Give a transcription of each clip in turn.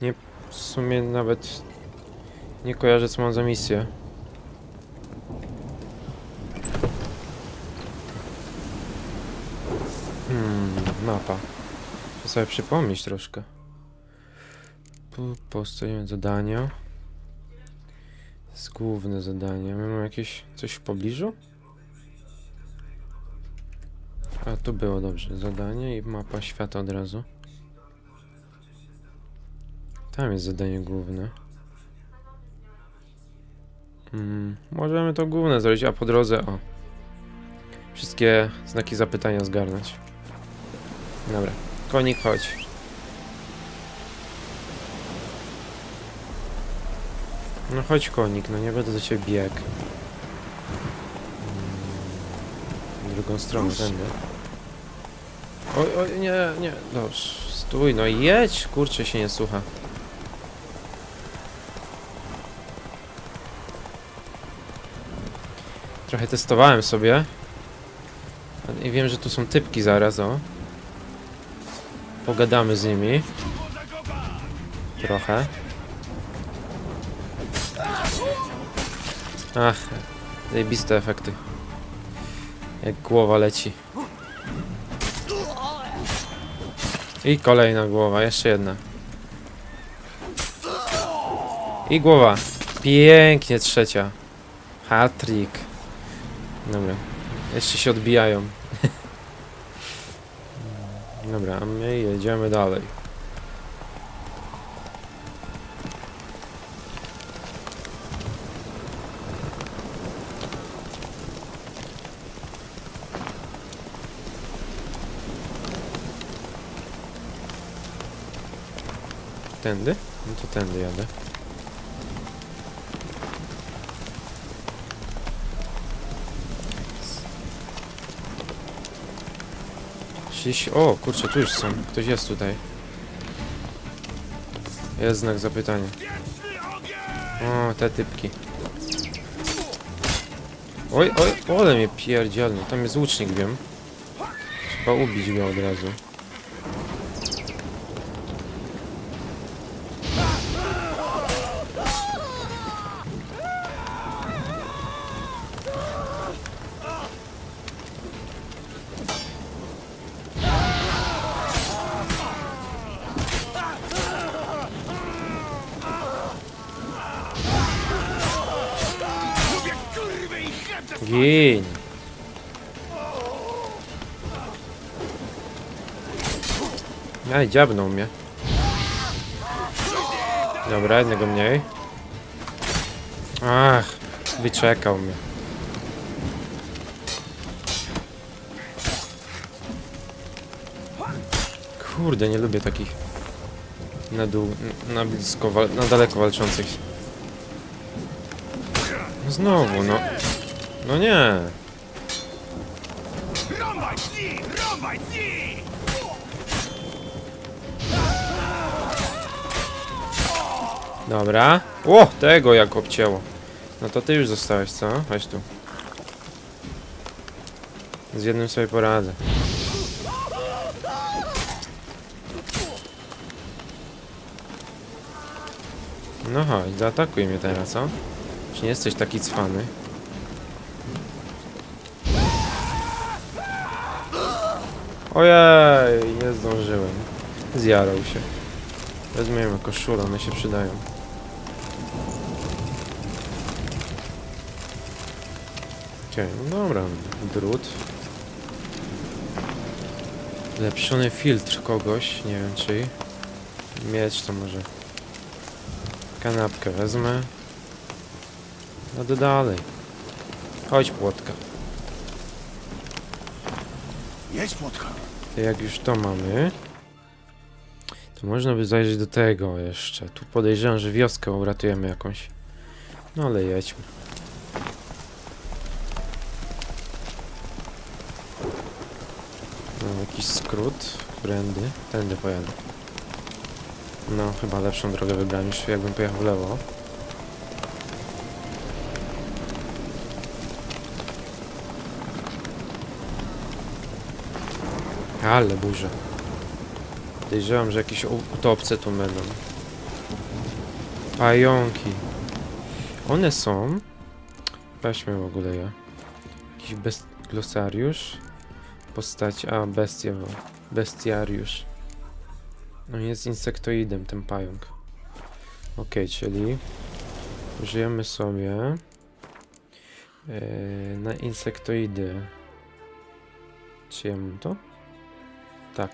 Nie, w sumie nawet nie kojarzę co mam za misję. Hmm, mapa. Muszę sobie przypomnieć troszkę. Po- Postawiłem zadania. Z główne zadania. My mamy jakieś coś w pobliżu? A tu było dobrze. Zadanie i mapa świata od razu. Tam jest zadanie główne. Mm, możemy to główne zrobić, a po drodze o. Wszystkie znaki zapytania zgarnąć. Dobra. Konik, chodź. No chodź konik, no nie będę do ciebie bieg. Mm, w drugą stronę, tędy. Oj, oj, nie, nie, dobrze. Stój, no jedź, kurczę się nie słucha. Trochę testowałem sobie. I wiem, że tu są typki zaraz, o. Pogadamy z nimi. Trochę. Ach, zajebiste efekty. Jak głowa leci. I kolejna głowa, jeszcze jedna. I głowa. Pięknie trzecia. Hat-trick. Dobra. Jeszcze się odbijają. Dobra, a my jedziemy dalej. Tędy? No to tędy jadę. Gdzieś... O, kurczę, tu już są. Ktoś jest tutaj. Jest znak zapytania. O, te typki. Oj, oj, ole mnie pierdzielnie. Tam jest łucznik, wiem. Trzeba ubić go od razu. Gin! Aj, dziabnął mnie. Dobra, jednego mniej. Ach, wyczekał mnie. Kurde, nie lubię takich na dół, na blisko, na daleko walczących. Znowu, no. No nie. Rąbaj! Rąbaj! Dobra. O, tego jak obcięło. No to ty już zostałeś, co? Chodź tu. Z jednym sobie poradzę. No chodź, zaatakuj mnie teraz, co? Czy nie jesteś taki cwany? Ojej, nie zdążyłem. Zjarał się. Weźmiemy koszulę, one się przydają. Okej, no dobra, drut. Lepszony filtr kogoś, nie wiem czy. Mieć to może. Kanapkę wezmę. No to dalej. Chodź płotka. Jedź, płotka. Jak już to mamy, to można by zajrzeć do tego jeszcze. Tu podejrzewam, że wioskę uratujemy jakąś. No ale jedźmy. Mam jakiś skrót, którędy, tędy pojadę. No, chyba lepszą drogę wybrałem niż jakbym pojechał w lewo. Ale burza. Podejrzewam, że jakieś utopce tu będą. Pająki. One są... Weźmy w ogóle je. Jakiś best... glosariusz. Postać... A, bestia. Bestiariusz. No jest insektoidem ten pająk. Okej, czyli... Użyjemy sobie... Yy, na insektoidy. Czy ja mam to? Tak.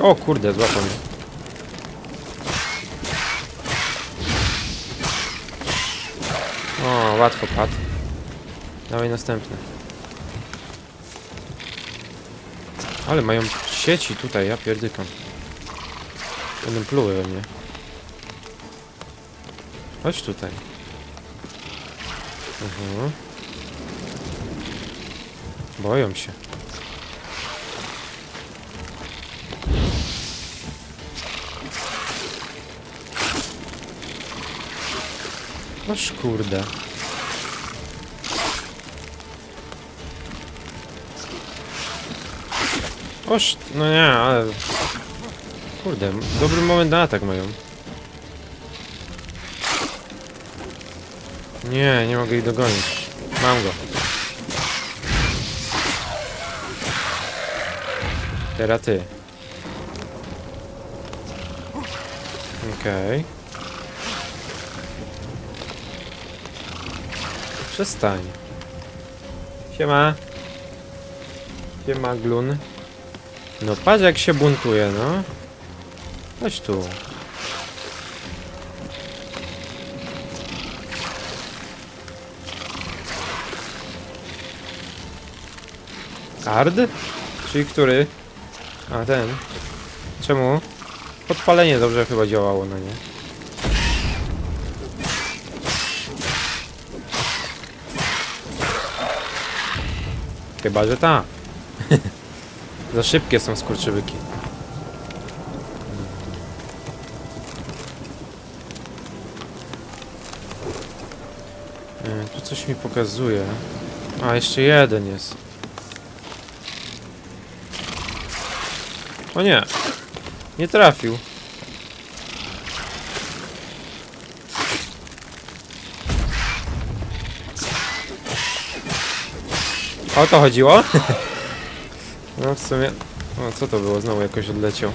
O kurde, złapał mnie. O, łatwo padł. Dawaj następny. Ale mają sieci tutaj, ja pierdykam. Będą pluły we mnie. Chodź tutaj. Mhm. Boją się. Noż kurde. Oż, no nie, ale... Kurde, dobry moment na atak mają. Nie, nie mogę ich dogonić. Mam go. Teraz ty. Okej. Przestań. Siema. Siema, glun. No patrz jak się buntuje, no. Chodź tu. Ard? Czyli który? A, ten. Czemu? Podpalenie dobrze chyba działało na nie. Chyba, że ta. Za szybkie są skurczybyki. E, Tu coś mi pokazuje. A, jeszcze jeden jest. O nie. Nie trafił. O to chodziło? No w sumie... O, co to było? Znowu jakoś odleciał.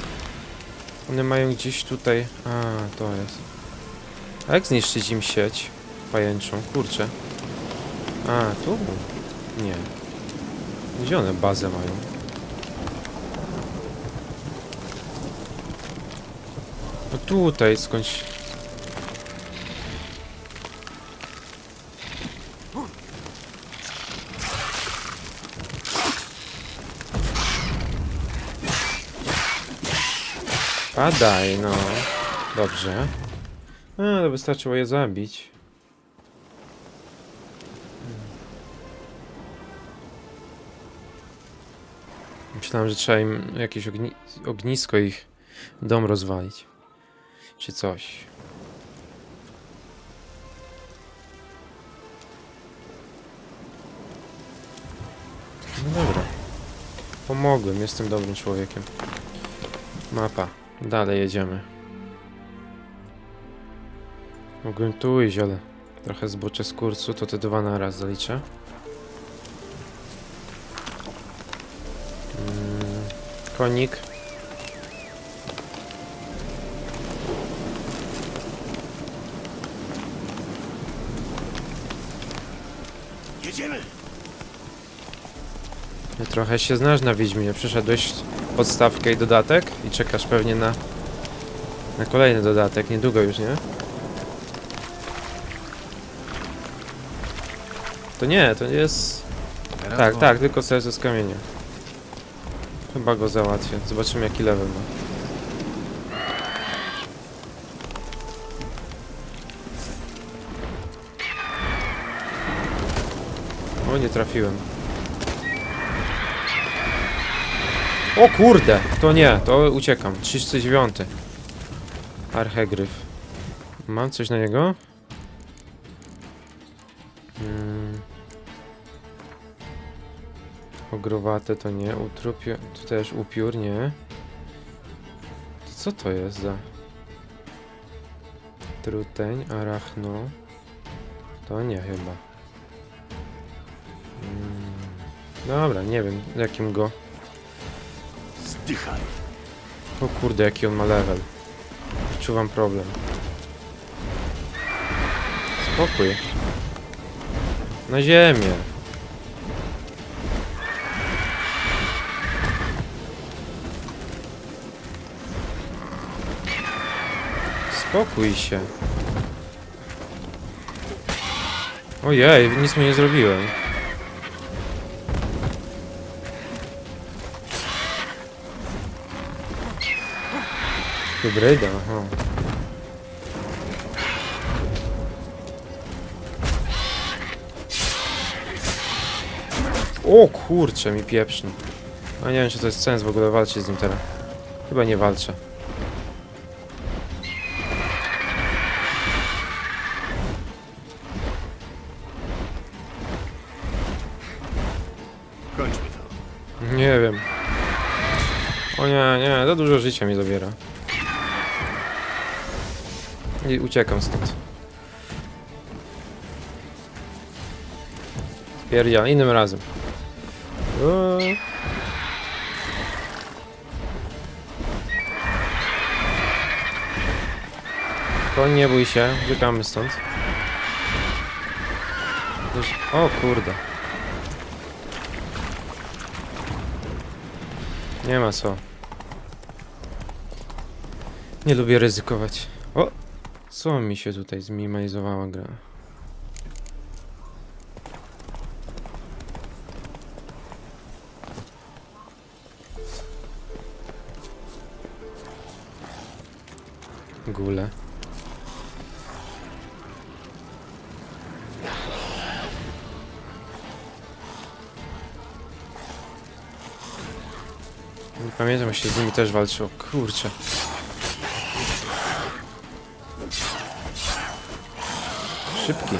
One mają gdzieś tutaj... A, to jest. A jak zniszczyć im sieć pajęczą? Kurczę. A, tu? Nie. Gdzie one bazę mają? No tutaj skądś... Padaj, no. Dobrze. A, to wystarczyło je zabić. Myślałem, że trzeba im jakieś ogni ognisko ich dom rozwalić. Czy coś. No dobra. Pomogłem, jestem dobrym człowiekiem. Mapa. Dalej jedziemy. Mogłem tu iść, ale trochę zboczę z kursu, to te dwa na raz zaliczę. Mm, konik. Jedziemy! Trochę się znasz na Wiedźminie. Przeszedłeś podstawkę i dodatek i czekasz pewnie na, na kolejny dodatek. Niedługo już, nie? To nie, to jest... Teraz Tak, tak, tylko serce z kamienia. Chyba go załatwię. Zobaczymy jaki level ma. Nie trafiłem. O kurde! To nie, to uciekam. 39. Archegryf. Mam coś na niego? Mm. Bagrowate to nie, utrupie, to też upiór, nie. Co to jest za... Truteń, arachno. To nie chyba. Mm. Dobra, nie wiem jakim go... Zdychaj. O kurde, jaki on ma level. Wyczuwam problem. Spokój. Na ziemię. Spokój się. Ojej, nic mu nie zrobiłem. Hybryda, aha. O kurcze, mi pieprzno. A nie wiem, czy to jest sens w ogóle walczyć z nim teraz. Chyba nie walczę. Kończmy to. Nie wiem. O nie, nie, za dużo życia mi zabiera. I uciekam stąd. Pierdzia, innym razem. Eee. To nie bój się, uciekamy stąd. O kurde. Nie ma co. Nie lubię ryzykować. Co mi się tutaj zminimalizowała gra? Gule. Pamiętam, jak się z nimi też walczyło. Kurczę. Szybki.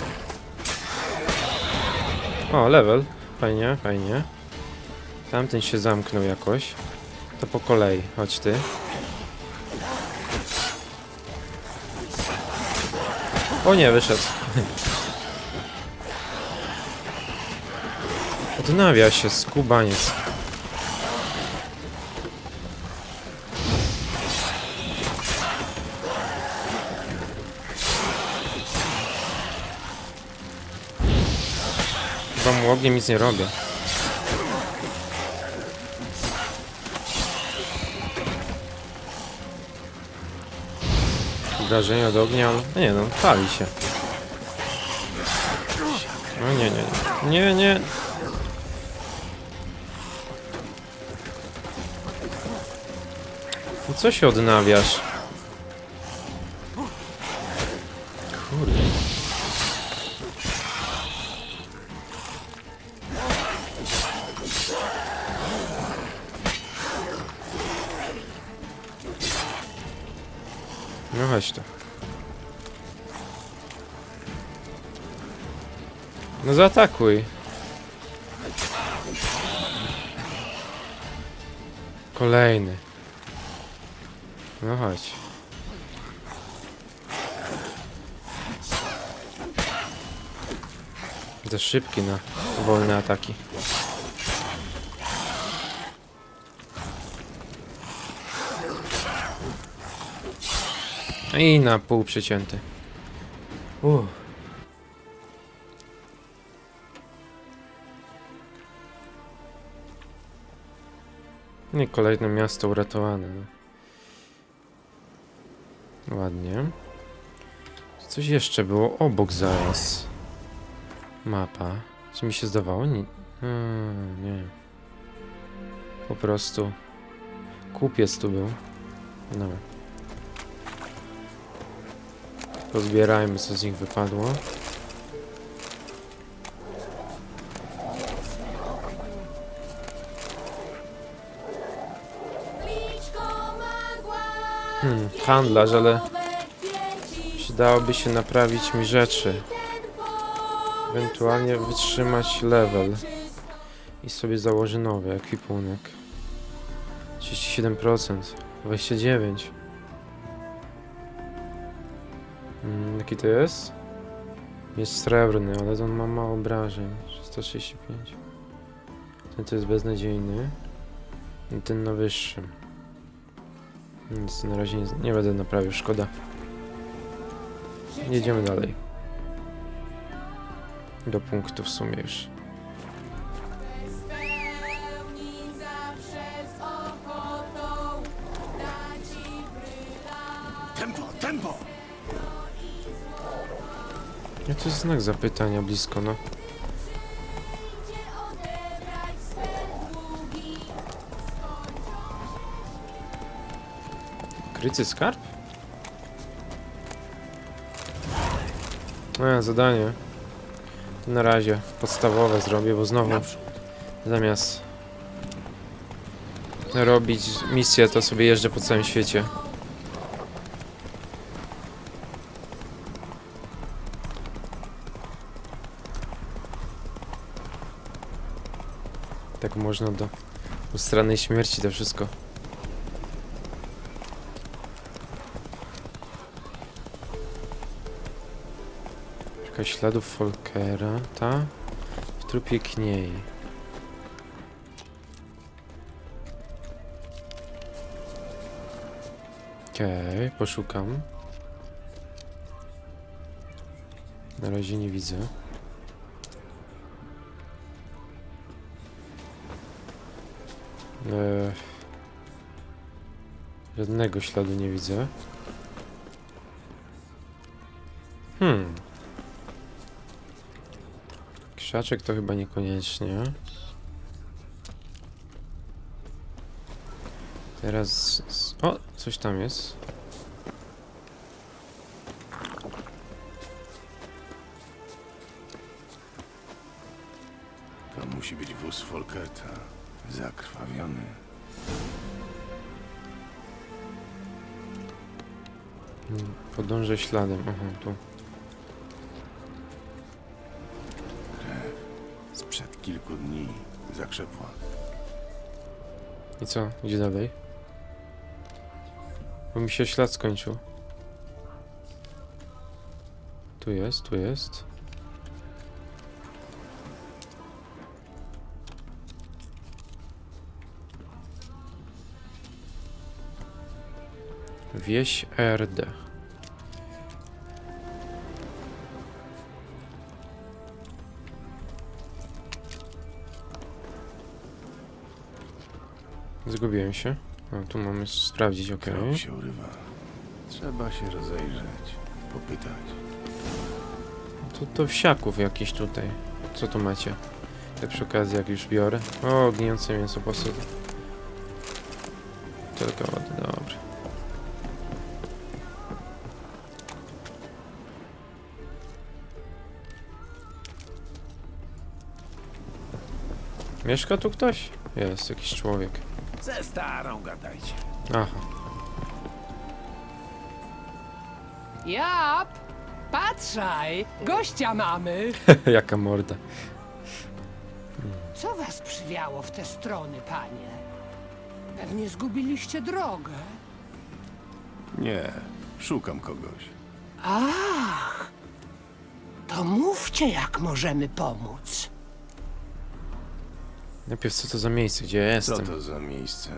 O, level. Fajnie, fajnie. Tamten się zamknął jakoś. To po kolei. Chodź ty. O nie, wyszedł. Odnawia się skubaniec. Mu ogniem nic nie robię. Wrażenie od ognia. No nie no, pali się. No nie, nie, nie. Nie, nie. No co się odnawiasz? Zaatakuj. Kolejny. No chodź. Za szybki na wolne ataki. I na pół przecięty. Uff. I kolejne miasto uratowane. No. Ładnie. Coś jeszcze było obok zaraz. Mapa. Czy mi się zdawało? Nie. Nie. Po prostu. Kupiec tu był. No. Pozbierajmy, co z nich wypadło. Hmm, handlarz, ale przydałoby się naprawić mi rzeczy. Ewentualnie wytrzymać level. I sobie założę nowy ekwipunek. 37%. 29%. Mm, jaki to jest? Jest srebrny, ale on ma mało obrażeń. 135. Ten to jest beznadziejny. I ten na wyższym. Nic na razie nie, nie będę naprawił, szkoda. Jedziemy dalej. Do punktu w sumie już. Tempo, tempo! Ja to jest znak zapytania blisko, no. Krycy skarb? A, zadanie. To na razie podstawowe zrobię, bo znowu zamiast robić misję, to sobie jeżdżę po całym świecie. Tak można do ustranej śmierci to wszystko. Śladów Folkera, ta? W trupie kniej. Okej, poszukam. Na razie nie widzę. Eee, żadnego śladu nie widzę. Krzaczek to chyba niekoniecznie. Teraz... O! Coś tam jest. To musi być wóz Folkerta. Zakrwawiony. Hmm, Podążę śladem. Aha, tu. Kilku dni zakrzepła. I co? Gdzie dalej? Bo mi się ślad skończył. Tu jest, tu jest. Wieś Erde. Zgubiłem się. A, tu mamy sprawdzić, okej. Krok się urywa. Trzeba się rozejrzeć. Popytać. To, to wsiaków jakiś tutaj. Co tu macie? Tak przy okazji, jak już biorę. O, gnijące mięso posyp. Tylko wody, dobra. Mieszka tu ktoś? Jest, jakiś człowiek. Ze starą gadajcie. Aha. Jap! Patrzaj! Gościa mamy! Jaka morda. Co was przywiało w te strony, panie? Pewnie zgubiliście drogę. Nie, szukam kogoś. Ach! To mówcie, jak możemy pomóc. Najpierw co to za miejsce, gdzie ja Co jestem? to za miejsce?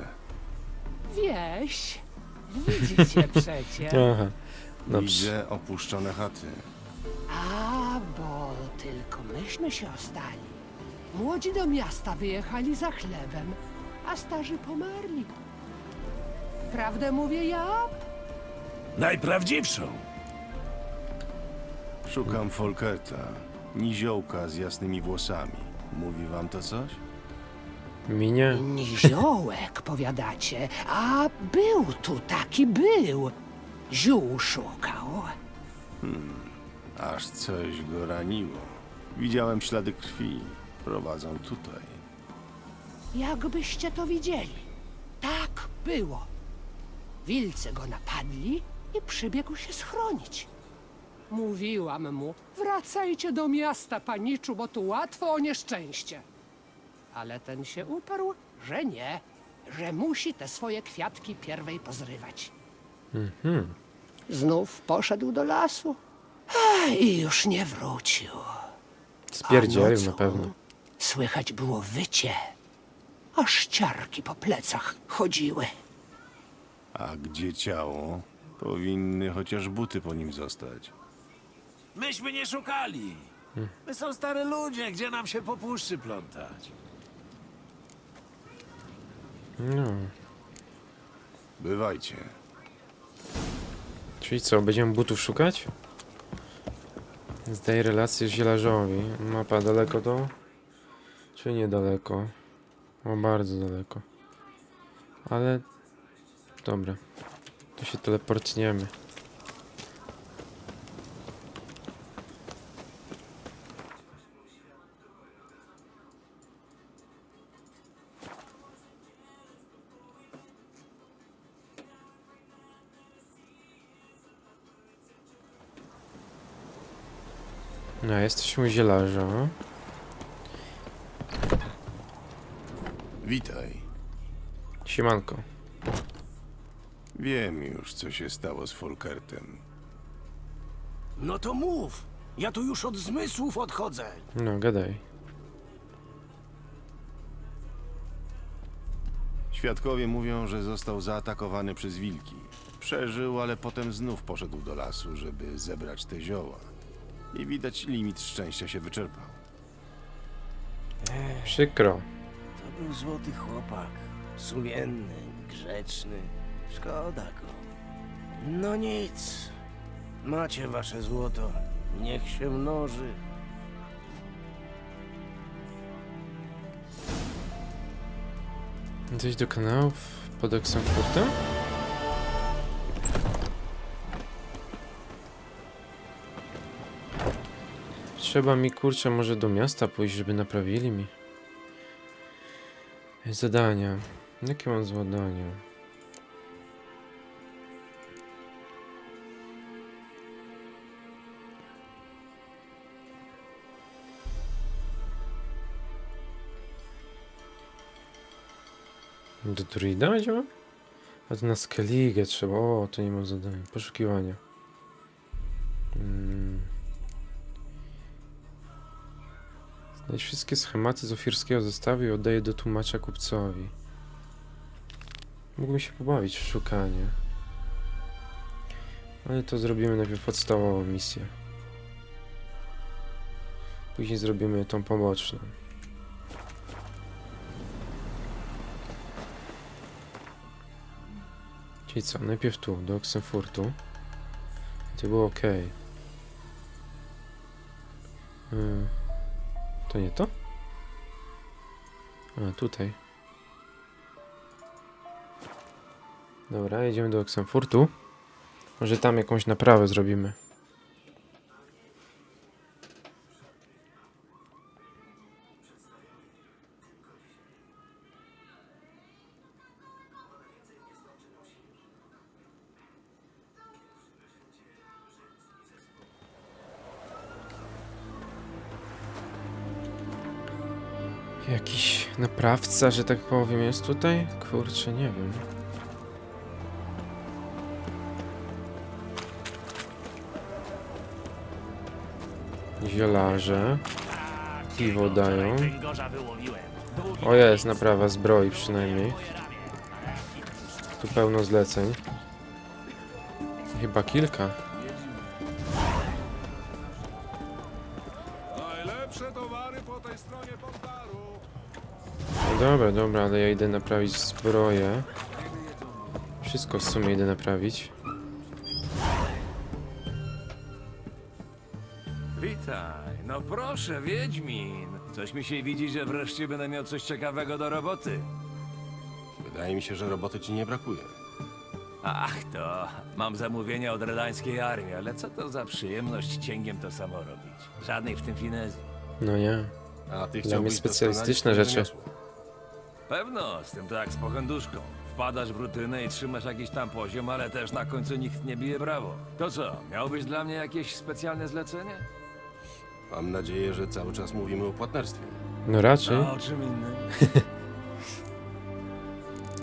Wieś. Widzicie przecie. Aha. Dobrze. Widzę opuszczone chaty. A, bo tylko myśmy się ostali. Młodzi do miasta wyjechali za chlebem, a starzy pomarli. Prawdę mówię ja? Najprawdziwszą. Szukam Folkerta. Niziołka z jasnymi włosami. Mówi wam to coś? Minie? Niziołek, powiadacie. A był tu taki, był. Ziół szukał. Aż coś go raniło. Widziałem ślady krwi. Prowadzą tutaj. Jakbyście to widzieli. Tak było. Wilcy go napadli i przybiegł się schronić. Mówiłam mu, wracajcie do miasta, paniczu, bo tu łatwo o nieszczęście. Ale ten się uparł, że nie, że musi te swoje kwiatki pierwej pozrywać. Mhm. Znów poszedł do lasu i już nie wrócił. Spierdzielił A na pewno. Słychać było wycie, aż ciarki po plecach chodziły. A gdzie ciało? Powinny chociaż buty po nim zostać. Myśmy nie szukali. My są stare ludzie, gdzie nam się po puszczy plątać? No. Bywajcie. Czyli co, będziemy butów szukać? Zdaję relację zielarzowi. Mapa daleko to? Czy niedaleko? O, bardzo daleko. Ale... Dobra. To się teleportniemy. Jesteśmy u zielarza. Witaj. Siemanko. Wiem już, co się stało z Folkertem. No to mów. Ja tu już od zmysłów odchodzę. No, gadaj. Świadkowie mówią, że został zaatakowany przez wilki. Przeżył, ale potem znów poszedł do lasu, żeby zebrać te zioła. I widać limit szczęścia się wyczerpał. Przykro. To był złoty chłopak. Sumienny, grzeczny. Szkoda go. No nic. Macie wasze złoto. Niech się mnoży. Zejść do kanałów pod Oxenfurtem? Trzeba mi kurczę może do miasta pójść, żeby naprawili mi. Zadania. Jakie mam zadania? Do druida będziemy? A to na Skellige trzeba. O, to nie mam zadania. Poszukiwania. Znajdź wszystkie schematy z ofirskiego zestawu i oddaję do tłumacza kupcowi. Mógłbym się pobawić w szukanie. Ale to zrobimy najpierw podstawową misję. Później zrobimy tą poboczną. Czyli co, najpierw tu, do Oxenfurtu. To było ok. To nie to? A, tutaj. Dobra, jedziemy do Oxenfurtu. Może tam jakąś naprawę zrobimy. Naprawca, że tak powiem, jest tutaj? Kurczę, nie wiem. Zielarze. Piwo dają. O jest, naprawa zbroi przynajmniej. Tu pełno zleceń. Chyba kilka. Dobra, dobra, ale ja idę naprawić zbroję. Wszystko w sumie idę naprawić. Witaj. No proszę, Wiedźmin. Coś mi się widzi, że wreszcie będę miał coś ciekawego do roboty. Wydaje mi się, że roboty ci nie brakuje. Ach to, mam zamówienia od redańskiej armii, ale co to za przyjemność cięgiem to samo robić? Żadnej w tym finezji. No nie. A ty Dla chciałbyś specjalistyczne doskonalić rzeczy. rzemiosło. Pewno, z tym to jak z pochenduszką. Wpadasz w rutynę i trzymasz jakiś tam poziom, ale też na końcu nikt nie bije brawo. To co, miałbyś dla mnie jakieś specjalne zlecenie? Mam nadzieję, że cały czas mówimy o płatnerstwie. No raczej. A o czym innym?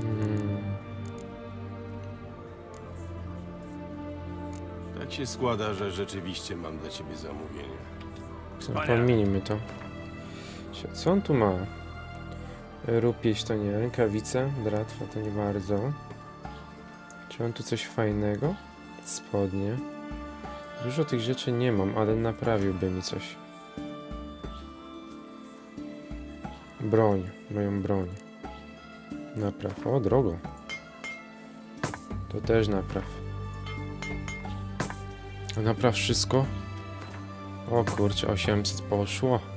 Mm, Tak się składa, że rzeczywiście mam dla ciebie zamówienie. Wspaniale. Pominijmy to. Co on tu ma? Rupieć to nie, rękawice, dratwa to nie bardzo. Czy on tu coś fajnego? Spodnie. Dużo tych rzeczy nie mam, ale naprawiłby mi coś. Broń, moją broń. Napraw. O, drogo. To też napraw. Napraw wszystko? O kurczę, 800 poszło.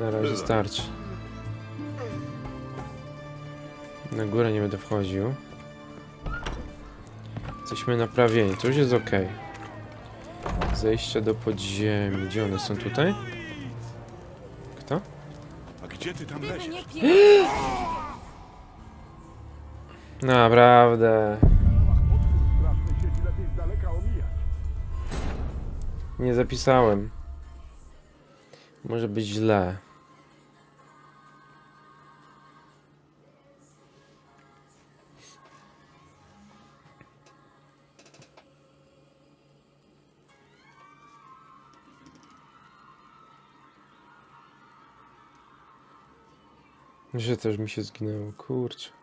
Na razie Bywa. starczy. Na górę nie będę wchodził. Jesteśmy naprawieni, to już jest ok. Zejście do podziemi. Gdzie one są tutaj? Kto? A gdzie ty tam leziesz? Naprawdę. Nie zapisałem. Może być źle. Że też mi się zginęło, kurczę.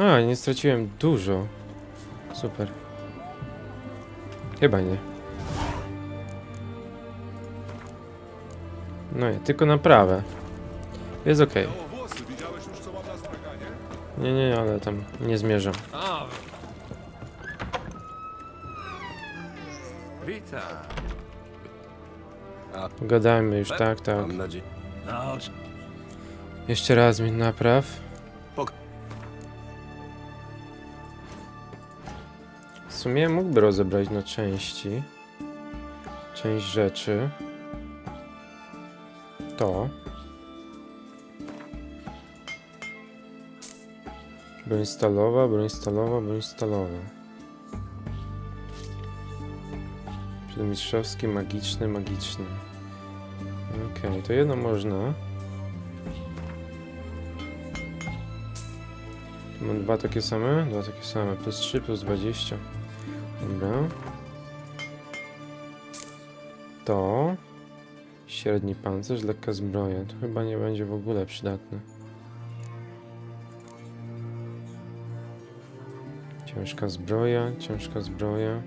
A, nie straciłem dużo. Super. Chyba nie. No nie, tylko naprawę. Jest ok. Na? Nie, nie, nie, ale tam nie zmierzam. Witam. Gadajmy już, tak, tak. Na. Jeszcze raz mi napraw. W sumie mógłby rozebrać na części. Część rzeczy. To. Broń stalowa, broń stalowa, broń stalowa. Przedmistrzowski, magiczny, magiczny. Okej, to jedno można. Mam dwa takie same, dwa takie same, plus 3, plus 20. Dobra. To. Średni pancerz, lekka zbroja. To chyba nie będzie w ogóle przydatne. Ciężka zbroja, ciężka zbroja.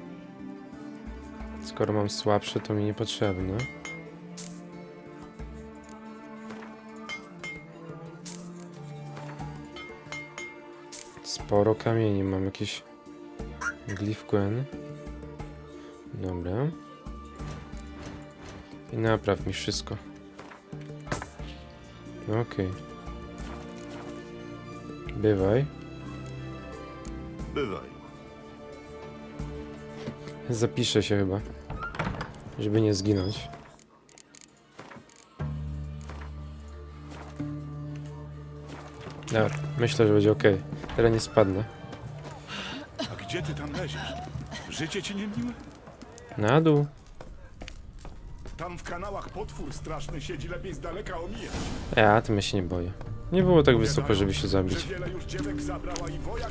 Skoro mam słabsze, to mi niepotrzebne. Sporo kamieni, mam jakieś glif Gwen. Dobra. I napraw mi wszystko. Okej. Bywaj. Bywaj. Zapiszę się chyba. Żeby nie zginąć. Dobra, myślę, że będzie ok. Teraz nie spadnę. Gdzie ty tam leziesz? Życie ci nie miłe? Na dół. Tam w kanałach potwór straszny siedzi lepiej z daleka omijać. Ja, tym ja się nie boję. Nie było tak wysoko, żeby się zabić. Że wiele już dziewek zabrała i wojak